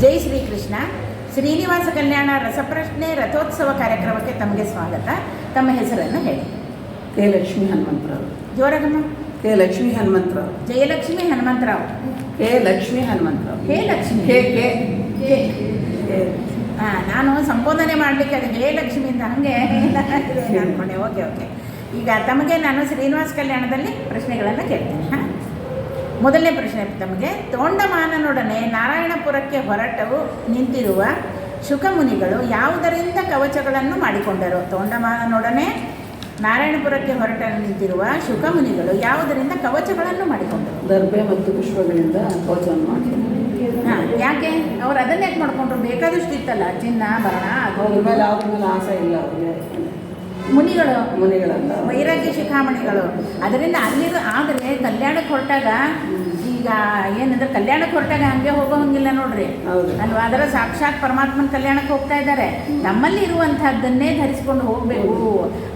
ಜೈ ಶ್ರೀಕೃಷ್ಣ. ಶ್ರೀನಿವಾಸ ಕಲ್ಯಾಣ ರಸಪ್ರಶ್ನೆ ರಥೋತ್ಸವ ಕಾರ್ಯಕ್ರಮಕ್ಕೆ ತಮಗೆ ಸ್ವಾಗತ. ತಮ್ಮ ಹೆಸರನ್ನು ಹೇಳಿ. K Lakshmi Hanumantharao. Joragamma. K Lakshmi Hanumantharao. Jayalakshmi Hanumantharao. K Lakshmi Hanumantharao. ಹೇ ಲಕ್ಷ್ಮಿ. K K. ಹೇ. ನಾನು ಸಂಬೋಧನೆ ಮಾಡಲಿಕ್ಕೆ ಅದು ಹೇ ಲಕ್ಷ್ಮಿ ಅಂತ ಹಂಗೆ ಅಂದ್ಕೊಂಡೆ ಓಕೆ ಓಕೆ. ಈಗ ತಮಗೆ ನಾನು ಶ್ರೀನಿವಾಸ ಕಲ್ಯಾಣದಲ್ಲಿ ಪ್ರಶ್ನೆಗಳನ್ನು ಕೇಳ್ತೇನೆ. ಹಾಂ? ಮೊದಲನೇ ಪ್ರಶ್ನೆ ತಮಗೆ ತೋಂಡಮಾನನೊಡನೆ ನಾರಾಯಣಪುರಕ್ಕೆ ಹೊರಟವು ನಿಂತಿರುವ ಶುಕಮುನಿಗಳು ಯಾವುದರಿಂದ ಕವಚಗಳನ್ನು ಮಾಡಿಕೊಂಡರು? ತೋಂಡಮಾನನೊಡನೆ ನಾರಾಯಣಪುರಕ್ಕೆ ಹೊರಟ ನಿಂತಿರುವ ಶುಕಮುನಿಗಳು ಯಾವುದರಿಂದ ಕವಚಗಳನ್ನು ಮಾಡಿಕೊಂಡರು? ದರ್ಬೆ ಮತ್ತು ಪುಷ್ಪಗಳಿಂದ ಕವಚವನ್ನು ಮಾಡಿಕೊಂಡರು. ಹಾಂ ಯಾಕೆ? ಅವ್ರು ಅದನ್ನೇ ಯಾಕೆ ಮಾಡ್ಕೊಂಡ್ರು? ಬೇಕಾದಷ್ಟು ಇತ್ತಲ್ಲ ಚಿನ್ನ ಮೇಲೆ ಅವ್ರ ಮೇಲೆ ಆಸೆ ಇಲ್ಲ ಅವರಿಗೆ. ಮುನಿಗಳು? ಮುನಿಗಳಲ್ಲ. ವೈರಾಗ್ಯ ಶಿಖಾಮಣಿಗಳು. ಅದರಿಂದ ಅಲ್ಲಿರೋ ಆದರೆ ಕಲ್ಯಾಣಕ್ಕೆ ಹೊರಟಾಗ ಈಗ ಏನಂದ್ರೆ ಕಲ್ಯಾಣಕ್ಕೆ ಹೊರಟಾಗ ಹಂಗೆ ಹೋಗೋಂಗಿಲ್ಲ ನೋಡ್ರಿ. ಅಲ್ವಾ? ಅದರ ಸಾಕ್ಷಾತ್ ಪರಮಾತ್ಮನ ಕಲ್ಯಾಣಕ್ಕೆ ಹೋಗ್ತಾ ಇದ್ದಾರೆ. ನಮ್ಮಲ್ಲಿ ಇರುವಂತಹದ್ದನ್ನೇ ಧರಿಸ್ಕೊಂಡು ಹೋಗಬೇಕು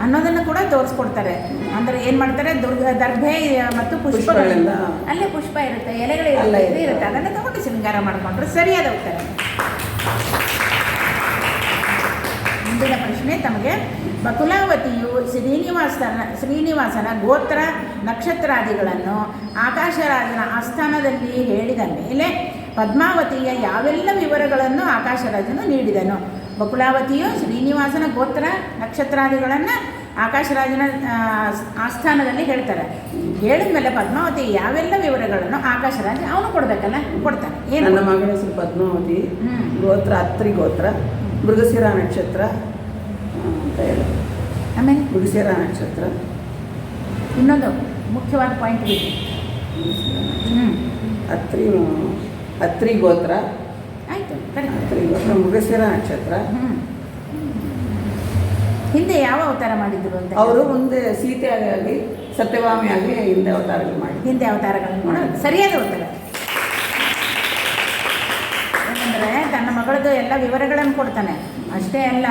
ಅನ್ನೋದನ್ನು ಕೂಡ ತೋರಿಸ್ಕೊಡ್ತಾರೆ. ಅಂದ್ರೆ ಏನು ಮಾಡ್ತಾರೆ? ದುರ್ಗ ದರ್ಭೆ ಮತ್ತು ಪುಷ್ಪಗಳಿಂದ ಪುಷ್ಪಗಳಿಂದ. ಅಲ್ಲೇ ಪುಷ್ಪ ಇರುತ್ತೆ ಎಲೆಗಳೇ ಅಲ್ಲ ಇರುತ್ತೆ ಅದನ್ನ ಇರುತ್ತೆ. ಅದನ್ನು ತಗೊಂಡು ಶೃಂಗಾರ ಮಾಡ್ಕೊಂಡ್ರೆ ಸರಿಯಾದ ಉತ್ತರ. ಮುಂದಿನ ಪ್ರಶ್ನೆ ತಮಗೆ. ಬಕುಲಾವತಿಯು ಶ್ರೀನಿವಾಸನ ಶ್ರೀನಿವಾಸನ ಗೋತ್ರ ನಕ್ಷತ್ರಾದಿಗಳನ್ನು ಆಕಾಶರಾಜನ ಆಸ್ಥಾನದಲ್ಲಿ ಹೇಳಿದ ಮೇಲೆ ಪದ್ಮಾವತಿಯ ಯಾವೆಲ್ಲ ವಿವರಗಳನ್ನು ಆಕಾಶರಾಜನು ನೀಡಿದನು? ಬಕುಲಾವತಿಯು ಶ್ರೀನಿವಾಸನ ಗೋತ್ರ ನಕ್ಷತ್ರಾದಿಗಳನ್ನು ಆಕಾಶರಾಜನ ಆಸ್ಥಾನದಲ್ಲಿ ಹೇಳ್ತಾರೆ. ಹೇಳಿದ ಮೇಲೆ ಪದ್ಮಾವತಿ ಯಾವೆಲ್ಲ ವಿವರಗಳನ್ನು ಆಕಾಶರಾಜ ಅವನು ಕೊಡಬೇಕಲ್ಲ? ಕೊಡ್ತಾನೆ. ಏನು ನನ್ನ ಮಗನ ಹೆಸರು ಪದ್ಮಾವತಿ. ಗೋತ್ರ ಅತ್ರಿ ಗೋತ್ರ ಮೃಗಶಿರ ನಕ್ಷತ್ರ ಅಂತ ಹೇಳಿ. ಆಮೇಲೆ? ಮೃಗಶಿರ ನಕ್ಷತ್ರ. ಇನ್ನೊಂದು ಮುಖ್ಯವಾದ ಪಾಯಿಂಟ್ ಇದೆ. ಹ್ಞೂ ಅತ್ರಿ ಅತ್ರಿ ಗೋತ್ರ. ಆಯಿತು ಅತ್ರಿ ಗೋತ್ರ ಮೃಗಶಿರ ನಕ್ಷತ್ರ. ಹ್ಞೂ ಹಿಂದೆ ಯಾವ ಅವತಾರ ಮಾಡಿದ್ರು ಅಂತ? ಅವರು ಮುಂದೆ ಸೀತೆಯಾಗಿ ಆಗಲಿ ಹಿಂದೆ ಅವತಾರಗಳು ಮಾಡಿ ಹಿಂದೆ ಅವತಾರಗಳನ್ನು ಮಾಡೋದು. ಸರಿಯಾದ ಉತ್ತರ ಯಾಕಂದರೆ ಮಗಳದು ಎಲ್ಲ ವಿವರಗಳನ್ನು ಕೊಡ್ತಾನೆ. ಅಷ್ಟೇ ಅಲ್ಲ,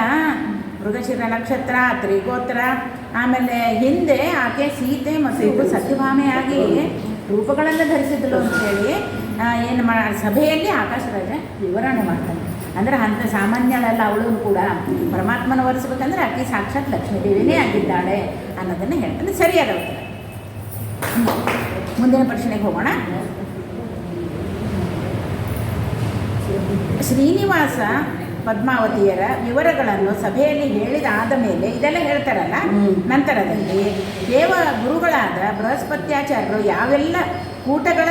ಮೃಗಶಿರ ನಕ್ಷತ್ರ, ತ್ರಿಗೋತ್ರ, ಆಮೇಲೆ ಹಿಂದೆ ಆಕೆ ಸೀತೆ ಮತ್ತು ಸತ್ಯಭಾಮೆಯಾಗಿ ರೂಪಗಳನ್ನು ಅಂತ ಅಂತೇಳಿ ಏನು ಮಾ, ಸಭೆಯಲ್ಲಿ ಆಕಾಶರಾಜ ವಿವರಣೆ ಮಾಡ್ತಾನೆ. ಅಂದರೆ ಅಂಥ ಸಾಮಾನ್ಯಳಲ್ಲ ಅವಳು ಕೂಡ ಪರಮಾತ್ಮನ ಒರೆಸ್ಬೇಕಂದ್ರೆ ಆಕೆ ಸಾಕ್ಷಾತ್ ಲಕ್ಷ್ಮೀದೇವಿನೇ ಆಗಿದ್ದಾಳೆ ಅನ್ನೋದನ್ನು ಹೇಳ್ತಾನೆ. ಸರಿಯಾದ ಉತ್ತರ. ಮುಂದಿನ ಪ್ರಶ್ನೆಗೆ ಹೋಗೋಣ. ಶ್ರೀನಿವಾಸ ಪದ್ಮಾವತಿಯರ ವಿವರಗಳನ್ನು ಸಭೆಯಲ್ಲಿ ಹೇಳಿದ ಆದ ಮೇಲೆ ಇದೆಲ್ಲ ಹೇಳ್ತಾರಲ್ಲ? ನಂತರದಲ್ಲಿ ದೇವ ಗುರುಗಳಾದ ಬೃಹಸ್ಪತ್ಯಾಚಾರ್ಯರು ಯಾವೆಲ್ಲ ಕೂಟಗಳ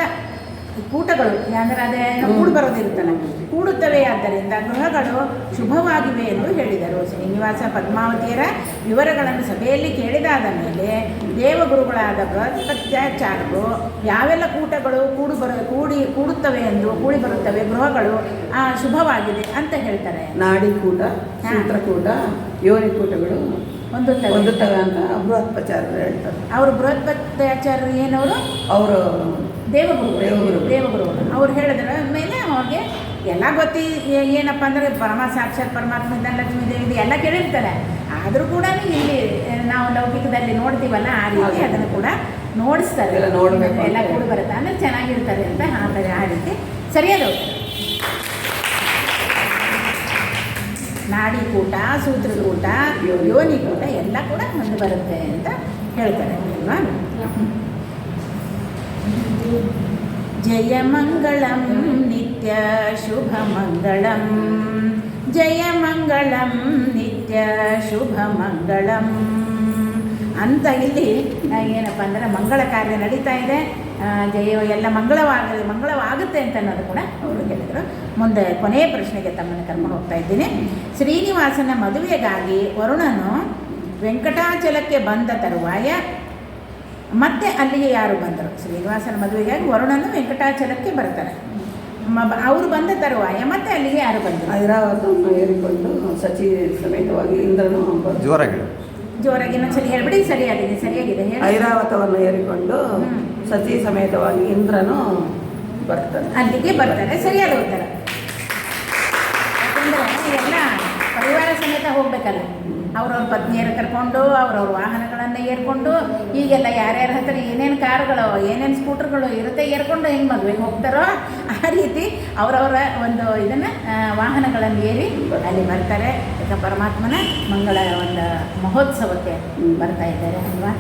ಕೂಟಗಳು ಅಂದರೆ ಅದೇ ಕೂಡು ಬರೋದಿರುತ್ತಲ್ಲ ಕೂಡುತ್ತವೆ ಆದ್ದರಿಂದ ಗೃಹಗಳು ಶುಭವಾಗಿವೆ ಎಂದು ಹೇಳಿದರು. ಶ್ರೀನಿವಾಸ ಪದ್ಮಾವತಿಯರ ವಿವರಗಳನ್ನು ಸಭೆಯಲ್ಲಿ ಕೇಳಿದಾದ ಮೇಲೆ ದೇವಗುರುಗಳಾದ ಬೃಹಸ್ಪತ್ಯಾಚಾರ್ಯರು ಯಾವೆಲ್ಲ ಕೂಟಗಳು ಕೂಡು ಬರ ಕೂಡಿ ಕೂಡುತ್ತವೆ ಎಂದು ಕೂಡಿ ಬರುತ್ತವೆ ಗೃಹಗಳು ಶುಭವಾಗಿದೆ ಅಂತ ಹೇಳ್ತಾರೆ. ನಾಡಿ ಕೂಟ ಸೂತ್ರಕೂಟ ಯೋನಿಕೂಟಗಳು ಒಂದು ಹೊಂದುತ್ತವೆ ಅಂತ ಬೃಹತ್ಪಾಚಾರ್ಯರು ಹೇಳ್ತಾರೆ. ಅವರು ಬೃಹಸ್ಪತ್ಯಾಚಾರ್ಯರು ಏನವರು? ಅವರು ದೇವಗುರು ದೇವಗುರು. ದೇವಗುರು ಅವ್ರು ಹೇಳಿದ್ರ ಮೇಲೆ ಅವ್ರಿಗೆ ಎಲ್ಲ ಗೊತ್ತಿ ಏನಪ್ಪ ಅಂದರೆ ಪರಮ ಸಾಕ್ಷಾತ್ ಪರಮಾತ್ಮ ಇದ್ದಾನೆ ಲಕ್ಷ್ಮೀ ದೇವಿ ಇದೆ, ಎಲ್ಲ ಕೇಳಿರ್ತಾರೆ. ಆದರೂ ಕೂಡ ಇಲ್ಲಿ ನಾವು ಲೌಕಿಕದಲ್ಲಿ ನೋಡ್ತೀವಲ್ಲ ಆ ರೀತಿ ಅದನ್ನು ಕೂಡ ನೋಡಿಸ್ತಾರೆ. ಎಲ್ಲ ನೋಡ್ಬೇಕು ಎಲ್ಲ ಕೂಡ ಬರುತ್ತೆ. ಅಂದರೆ ಚೆನ್ನಾಗಿರ್ತಾರೆ ಅಂತ ಆ ಆ ರೀತಿ. ಸರಿಯಾದ ಉತ್ತರ ನಾಡಿಕೂಟ ಸೂತ್ರಕೂಟ ಯೋನಿಕೂಟ ಎಲ್ಲ ಕೂಡ ಮುಂದೆ ಬರುತ್ತೆ ಅಂತ ಹೇಳ್ತಾರೆ. ಅಲ್ವಾ? ಜಯ ಮಂಗಳಂ, ನಿತ್ಯ ಶುಭ ಮಂಗಳಂ. ಜಯ ಮಂಗಳಂ, ನಿತ್ಯ ಶುಭ ಮಂಗಳಂ. ಅಂತ ಇಲ್ಲಿ ಏನಪ್ಪ ಅಂದರೆ ಮಂಗಳ ಕಾರ್ಯ ನಡೀತಾ ಇದೆ. ಜಯ ಎಲ್ಲ ಮಂಗಳವಾಗ ಮಂಗಳವಾಗುತ್ತೆ ಅಂತ ಅನ್ನೋದು ಕೂಡ ಅವರು ಹೇಳಿದರು ಮುಂದೆ ಕೊನೆಯ ಪ್ರಶ್ನೆಗೆ ತಮ್ಮನ್ನು ಕರ್ಕೊಂಡು ಹೋಗ್ತಾ ಇದ್ದೀನಿ. ಶ್ರೀನಿವಾಸನ ಮದುವೆಗಾಗಿ ವರುಣನು ವೆಂಕಟಾಚಲಕ್ಕೆ ಬಂದ ತರುವಾಯ ಮತ್ತೆ ಅಲ್ಲಿಗೆ ಯಾರು ಬಂದರು? ಶ್ರೀನಿವಾಸನ ಮದುವೆಗಾಗಿ ವರುಣನು ವೆಂಕಟಾಚಲಕ್ಕೆ ಬರ್ತಾರೆ ಮ- ಅವರು ಬಂದ ತರುವಾಯ ಮತ್ತೆ ಅಲ್ಲಿಗೆ ಯಾರು ಬಂದರು? ಐರಾವತವನ್ನು ಏರಿಕೊಂಡು ಸಚಿ ಸಮೇತವಾಗಿ ಇಂದ್ರನು ಜೋರಾಗಿ. ಜೋರಾಗಿ ಇನ್ನೊಂದ್ಸಲಿ ಹೇಳ್ಬಿಡಿ ಸರಿಯಾಗಿದೆ ಸರಿಯಾಗಿದೆ ಹೇಳಿ. ಐರಾವತವನ್ನು ಏರಿಕೊಂಡು ಸಚಿ ಸಮೇತವಾಗಿ ಇಂದ್ರನು ಬರ್ತಾನೆ. ಅಲ್ಲಿಗೆ ಬರ್ತಾರೆ ಸರಿಯಾದ ಉತ್ತರ. ಯಾಕಂದ್ರೆ ಎಲ್ಲ ಪರಿವಾರ ಸಮೇತ ಹೋಗ್ಬೇಕಲ್ಲ. ಅವ್ರವ್ರ ಪತ್ನಿಯರು ಕರ್ಕೊಂಡು ಅವ್ರವ್ರ ವಾಹನಗಳನ್ನು ಏರ್ಕೊಂಡು ಈಗೆಲ್ಲ ಯಾರ್ಯಾರ ಹತ್ರ ಏನೇನು ಕಾರುಗಳು ಏನೇನು ಸ್ಕೂಟರ್ಗಳು ಇರುತ್ತೆ ಏರ್ಕೊಂಡು ಹೆಂಗೆ ಮದುವೆಗೆ ಹೋಗ್ತಾರೋ ಆ ರೀತಿ ಅವರವರ ಒಂದು ಇದನ್ನು ವಾಹನಗಳನ್ನು ಏರಿ ಅಲ್ಲಿ ಬರ್ತಾರೆ. ಯಾಕೆ ಪರಮಾತ್ಮನ ಮಂಗಳ ಒಂದು ಮಹೋತ್ಸವಕ್ಕೆ ಬರ್ತಾ ಇದ್ದಾರೆ ಅಲ್ವಾ?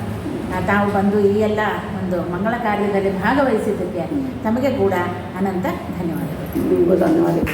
ತಾವು ಬಂದು ಈ ಎಲ್ಲ ಒಂದು ಮಂಗಳ ಕಾರ್ಯದಲ್ಲಿ ಭಾಗವಹಿಸಿದ್ದಕ್ಕೆ ತಮಗೆ ಕೂಡ ಅನಂತ ಧನ್ಯವಾದಗಳು. ಧನ್ಯವಾದಗಳು.